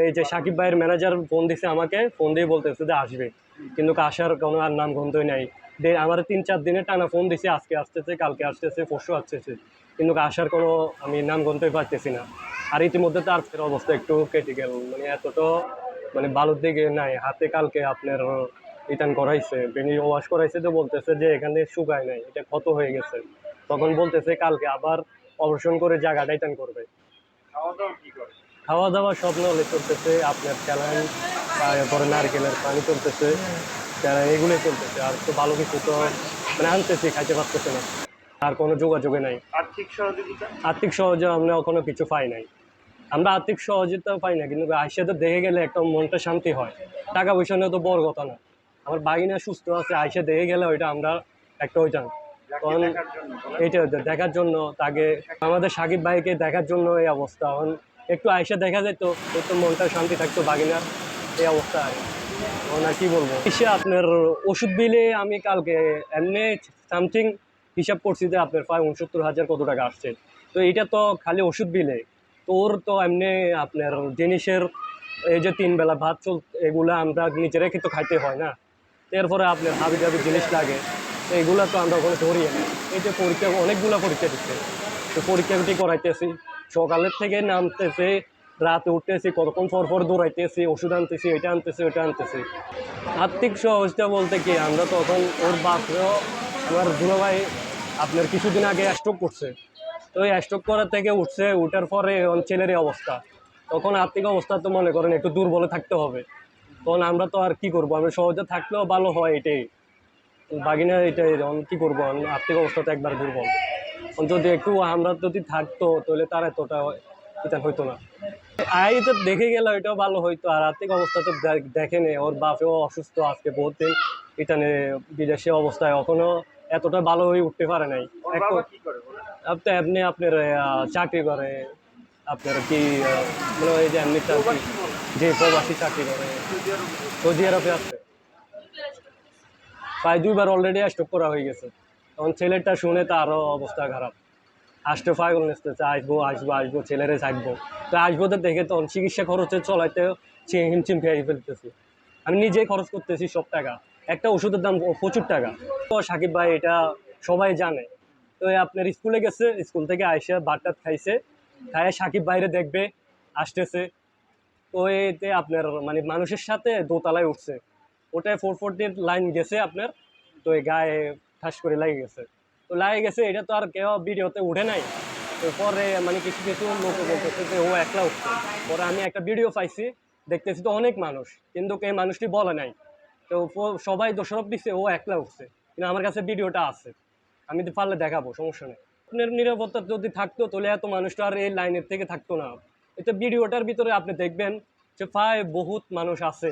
এই যে সাকিব ভাইয়ের ম্যানেজার ফোন দিছে আমাকে ফোন দিয়ে বলতেছে যে আসবে। কিন্তু আসার কোনো আর নাম গন্ধই নাই। আমার তিন চার দিনে টানা ফোন দিছে, আজকে আসতেছে, কালকে আসতেছে, পরশু আসতেছে। কিন্তু আসার কোনো আমি নাম গন্তই পারতেছি না। আর ইতিমধ্যে তার ফের অবস্থা একটু কেটে গেল মানে এতটা মানে ভালোর দিকে নাই। হাতে কালকে আপনার রিটার্ন করাইছে। বেনি ওয়াশ করাইছে তো বলতেছে যে এখানে শুকায় নাই, এটা ক্ষত হয়ে গেছে। তখন বলতেছে কালকে আবার অপারেশন করে জায়গাটা রিটার্ন করবে। খাওয়া দাওয়া কি করে? খাওয়া দাওয়া সব নলে চলতেছে আপনার স্যালাইন তারপরে নারকেলের পানি চলতেছে এগুলোই চলতেছে। আর তো ভালো কিছু তো মানে আনতেছি খাইতে পারতেছে না। আর কোনো যোগাযোগে নাই। আর্থিক সহযোগিতা? আর্থিক সহজে আমরা কোনো কিছু পাই নাই। আমরা আর্থিক সহযোগিতা পাই না কিন্তু আইসে তো দেখে গেলে একটা মনটা শান্তি হয়। টাকা পয়সা নিয়ে তো বড় কথা না। আমার বাগিনা সুস্থ আছে আইসে দেখে গেলে ওইটা আমরা একটা ওইটান দেখার জন্য এইটা দেখার জন্য তাকে আমাদের সাকিব ভাইকে দেখার জন্য এই অবস্থা। এখন একটু আইসা দেখা যেত একটু মনটা শান্তি থাকতো, বাগিনা, এই অবস্থা আর কি। বলব? এসে আপনার ওষুধ বিলে আমি কালকে এমনি সামথিং হিসাব করছি যে আপনার প্রায় উনসত্তর হাজার কত টাকা আসছে। তো এটা তো খালি ওষুধ বিলে তো ওর তো এমনি আপনার জিনিসের এই যে তিন বেলা ভাত চল, এগুলো আমরা নিজেরাই কিন্তু খাইতে হয় না। এরপরে আপনার হাবি জাবি জিনিস লাগে, তো এগুলো তো আমরা ওখানে নিই এই যে পরীক্ষা, অনেকগুলো পরীক্ষা দিচ্ছে। তো পরীক্ষাটি করাইতেছি। সকালের থেকে নামতেছে, রাতে উঠতেছি, কতক্ষণ পর দৌড়াইতেছি, ওষুধ আনতেছি, এটা আনতেছি ওইটা আনতেছি। আর্থিক সহজটা বলতে কি, আমরা তখন ওর বাপরেও, আমার দুলো ভাই আপনার কিছুদিন আগে স্ট্রোক করছে। তো এই স্ট্রোক করার থেকে উঠছে, উঠার পরে ছেলের অবস্থা। তখন আর্থিক অবস্থা তো মনে করেন একটু দুর্বলে থাকতে হবে। তখন আমরা তো আর কি করব আমরা সহজে থাকলেও ভালো হয় এটাই। বাগিনা এটাই কি করব আর্থিক অবস্থা তো একবার দুর্বল। যদি একটু আমরা যদি থাকতো তাহলে তার এতটা এটা হইতো না। আই তো দেখে গেল এটাও ভালো হইতো। আর আর্থিক অবস্থা তো দে- দেখেনি ওর বাপেও অসুস্থ আজকে বহুত দিন। এখানে বিদেশে অবস্থায় এখনও এতটা ভালো হয়ে উঠতে পারে নাই? আপনি আপনি আপনার চাকরি করে। আপনার কি মানে ওই যে এমনি চাকরি যে প্রবাসী চাকরি করে। সৌদি আরবে। আছে। প্রায় দুইবার অলরেডি স্টক করা হয়ে গেছে। তখন ছেলেটা শুনে তো তারও অবস্থা খারাপ। আসতে পাগল নিতেছে আসব আসব আসব, ছেলেরে থাকব তো আসব তো দেখে তখন চিকিৎসা খরচে চলাইতে হিমচিম খেয়ে ফেলতেছি। আমি নিজেই খরচ করতেছি সব টাকা। একটা ওষুধের দাম প্রচুর টাকা। তো সাকিব ভাই, এটা সবাই জানে। তো আপনার স্কুলে গেছে, স্কুল থেকে আইসে ভাত খাইছে। খাইয়ে সাকিব বাইরে দেখবে, আসতেছে। তো এতে আপনার মানে মানুষের সাথে দোতলায় উঠছে। ওটায় ফোর ফোরটির লাইন গেছে আপনার। তো গায়ে ঠাস করে লাগে গেছে। তো লাগে গেছে, এটা তো আর কেউ ভিডিওতে উঠে নাই। তো পরে মানে কিছু কিছু লোক বলতেছে যে, ও একলা উঠছে। পরে আমি একটা ভিডিও পাইছি, দেখতেছি তো অনেক মানুষ, কিন্তু এই মানুষটি বলে নাই। তো সবাই দোষারোপ দিচ্ছে ও একলা উঠছে। কিন্তু আমার কাছে ভিডিওটা আছে। আমি তো পারলে দেখাবো, সমস্যা নেই। আপনার নিরাপত্তা যদি থাকতো, তাহলে এত মানুষটা আর এই লাইনের থেকে থাকতো না। এটা ভিডিওটার ভিতরে আপনি দেখবেন যে, প্রায় বহুত মানুষ আছে।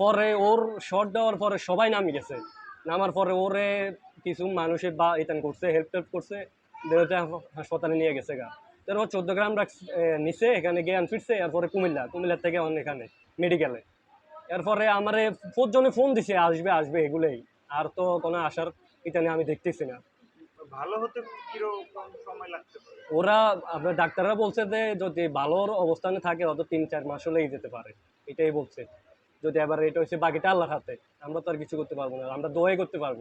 পরে ওর শর্ট দেওয়ার পরে সবাই নামি গেছে। নামার পরে ওরে কিছু মানুষের বা ইতান করছে হেল্প টেল্প করছে দেহতে হাসপাতালে নিয়ে গেছে গা। তারপর চোদ্দ গ্রাম রাখ নিচে এখানে জ্ঞান ফিরছে এরপরে কুমিল্লা কুমিল্লার থেকে অন্য এখানে মেডিকেলে এরপরে আমার জনে ফোন দিছে আসবে আসবে এগুলোই। আর তো কোনো আসার ইতানে আমি দেখতেছি না। ভালো হতে কীরকম সময় লাগতে পারে? ওরা আপনার ডাক্তাররা বলছে যে যদি ভালোর অবস্থানে থাকে হয়তো তিন চার মাস হলেই যেতে পারে। এটাই বলছে। যদি আবার এটা হচ্ছে বাকিটা আল্লাহর হাতে, আমরা তো আর কিছু করতে পারব না, আমরা দোয়াই করতে পারব।